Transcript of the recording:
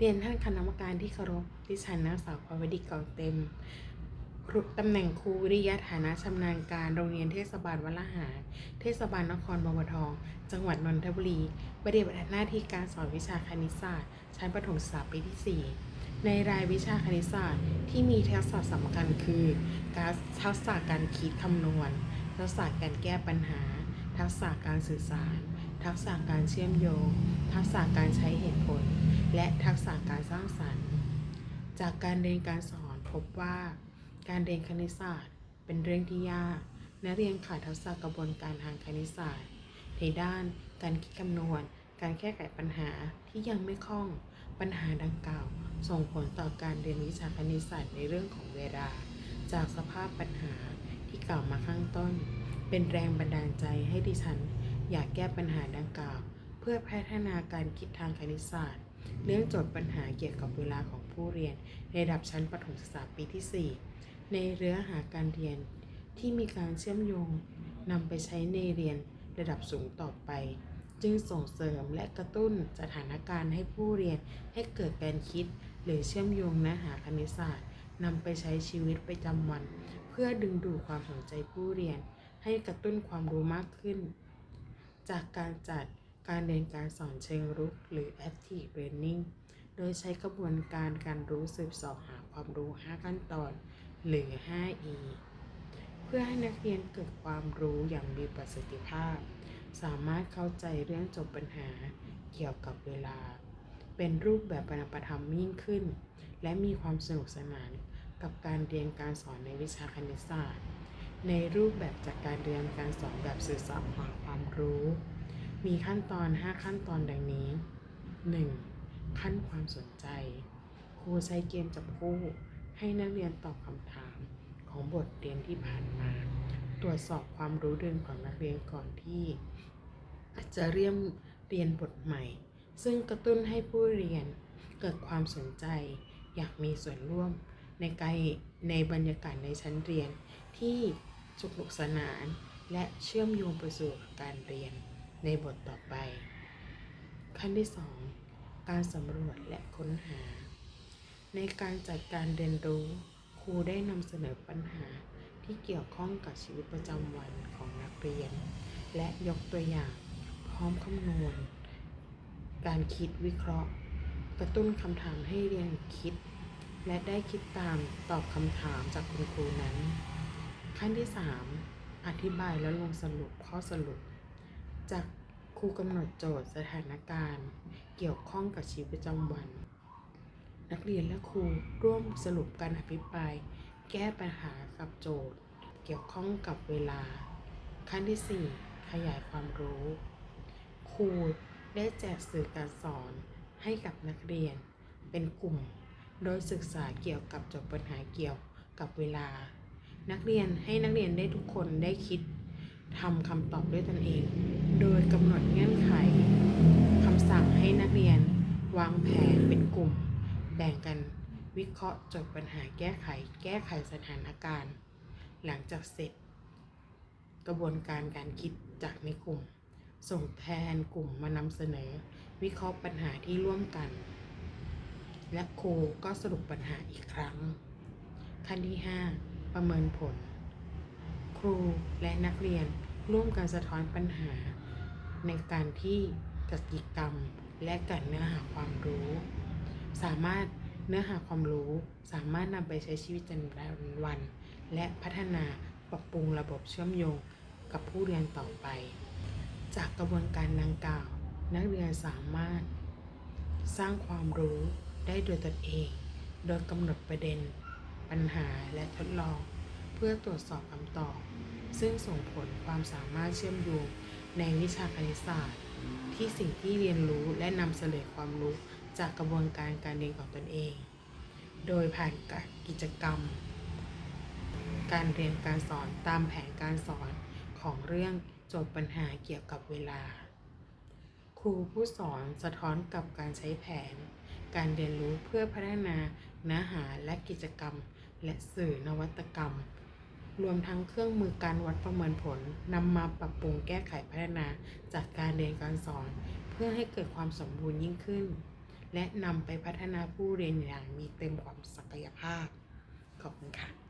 เรียนท่านคณะกรรมการที่เคารพ ดิฉันนางสาวภาวดีกองเต็มครูตำแหน่งครูวิริยะฐานะชำนาญการโรงเรียนเทศบาลวัลหา เทศบาลนครบวรทอง จังหวัดนนทบุรีปฏิบัติหน้าที่การสอนวิชาคณิตศาสตร์ ชั้นประถมศึกษาปีที่ 4 ในรายวิชาคณิตศาสตร์ที่มีทักษะสำคัญคือ การทักษะการคิดคำนวณ ทักษะการแก้ปัญหา ทักษะการสื่อสาร ทักษะการเชื่อมโยง ทักษะการใช้เหตุผล และทักษะการสร้างสรรค์ จากการเรียนการสอนพบว่า การเรียนคณิตศาสตร์ เป็นเรื่องที่ยากนักเรียนขาดทักษะกระบวนการทางคณิตศาสตร์ ในด้านการคิดคำนวณ การแก้ไขปัญหาที่ยังไม่คล่อง ปัญหาดังกล่าว ส่งผลต่อการเรียนวิชาคณิตศาสตร์ในเรื่องของเวลา จากสภาพปัญหาที่กล่าวมาข้างต้น เป็นแรงบันดาลใจให้ดิฉัน อยากแก้ปัญหาดังกล่าว เพื่อพัฒนาการคิดทางคณิตศาสตร์ เรื่องโจทย์ปัญหาเกี่ยวกับเวลาของผู้เรียน ในระดับชั้นประถมศึกษาปีที่ 4 ในเรื่องหาการเรียนที่มีการเชื่อมโยงนำไปใช้ในเรียนระดับสูงต่อไป จึงส่งเสริมและกระตุ้นสถานการณ์ให้ผู้เรียนให้เกิดการคิด หรือเชื่อมโยงเนื้อหาคณิตศาสตร์นำไปใช้ชีวิตประจำวัน เพื่อดึงดูดความสนใจผู้เรียน ให้กระตุ้นความรู้มากขึ้น จากการจัดการเรียนการสอนเชิงรุกหรือ active learning โดยใช้กระบวนการการรู้สืบสอบหาความรู้ 5 ขั้นตอนหรือ 5E เพื่อให้นักเรียนเกิดความรู้อย่างมีประสิทธิภาพ สามารถเข้าใจเรื่องจบปัญหาเกี่ยวกับเวลา เป็นรูปแบบปฏิบัติธรรมยิ่งขึ้น และมีความสนุกสนานกับการเรียนการสอนในวิชาคณิตศาสตร์ ในรูปแบบจากการเรียนการสอนแบบสื่อสารหาความรู้ มีขั้นตอน 5 ขั้นตอนดังนี้ 1. ขั้นความสนใจ ครูใช้เกมจับคู่ ให้นักเรียนตอบคำถามของบทเรียนที่ผ่านมา ตรวจสอบความรู้เดิมของนักเรียนก่อนที่จะเรียมเรียนบทใหม่ ซึ่งกระตุ้นให้ผู้เรียนเกิดความสนใจ อยากมีส่วนร่วมในการในบรรยากาศในชั้นเรียน ที่สนุกสนาน และเชื่อมโยงไปสู่การเรียนในบทต่อไป ขั้นที่ 2 การสำรวจและค้นหา ในการจัดการเรียนรู้ ครูได้นำเสนอปัญหาที่เกี่ยวข้องกับชีวิตประจำวันของนักเรียน และยกตัวอย่างพร้อมคำนวณ การคิดวิเคราะห์ กระตุ้นคำถามให้เรียนคิด และได้คิดตามตอบคำถามจากคุณครูนั้น ขั้นที่ 3 อธิบายและลงสรุปข้อสรุป จากครูกำหนดโจทย์สถานการณ์ เกี่ยวข้องกับชีวิตประจำวัน นักเรียนและครูร่วมสรุปการอภิปราย แก้ปัญหากับโจทย์ เกี่ยวข้องกับเวลา ขั้นที่ 4 ขยายความรู้ ครูได้แจกสื่อการสอนให้กับนักเรียนเป็นกลุ่ม โดยศึกษาเกี่ยวกับโจทย์ปัญหาเกี่ยวกับเวลา นักเรียนให้นักเรียนได้ทุกคนได้คิดทำคำตอบด้วยตนเอง โดยกำหนดเงื่อนไขคำสั่งให้นักเรียนวางแผนเป็นกลุ่ม แบ่งกันวิเคราะห์โจทย์ปัญหาแก้ไข แก้ไขสถานการณ์ หลังจากเสร็จ กระบวนการการคิดจากในกลุ่ม ส่งแทนกลุ่มมานำเสนอ วิเคราะห์ปัญหาที่ร่วมกัน และครูก็สรุปปัญหาอีกครั้ง ขั้นที่ 5 ประเมินผล ครูและนักเรียนร่วมกันสะท้อนปัญหา ในการที่จัดกิจกรรมและกันเนื้อหาความรู้ สามารถเนื้อหาความรู้สามารถนำไปใช้ชีวิตประจำวัน และพัฒนาปรับปรุงระบบเชื่อมโยงกับผู้เรียนต่อไป จากกระบวนการดังกล่าว นักเรียนสามารถ สร้างความรู้ได้โดยตนเอง โดยกำหนดประเด็น ปัญหาและทดลอง เพื่อตรวจสอบคำตอบ ซึ่งส่งผลความสามารถเชื่อมโยงในวิชาคณิตศาสตร์ ที่สิ่งที่เรียนรู้และนำเสนอความรู้จากกระบวนการการเรียนของตนเอง โดยผ่านก,กิจกรรม การเรียนการสอนตามแผนการสอนของเรื่องโจทย์ปัญหาเกี่ยวกับเวลา ครูผู้สอนสะท้อนกับการใช้แผน การเรียนรู้เพื่อพัฒนาเนื้อหาและกิจกรรม และสื่อนวัตกรรม รวมทั้งเครื่องมือการวัดประเมินผลนำมาปรับปรุงแก้ไขพัฒนาจากการเรียนการสอน เพื่อให้เกิดความสมบูรณ์ยิ่งขึ้น และนำไปพัฒนาผู้เรียนอย่างมีเต็มความศักยภาพ ขอบคุณค่ะ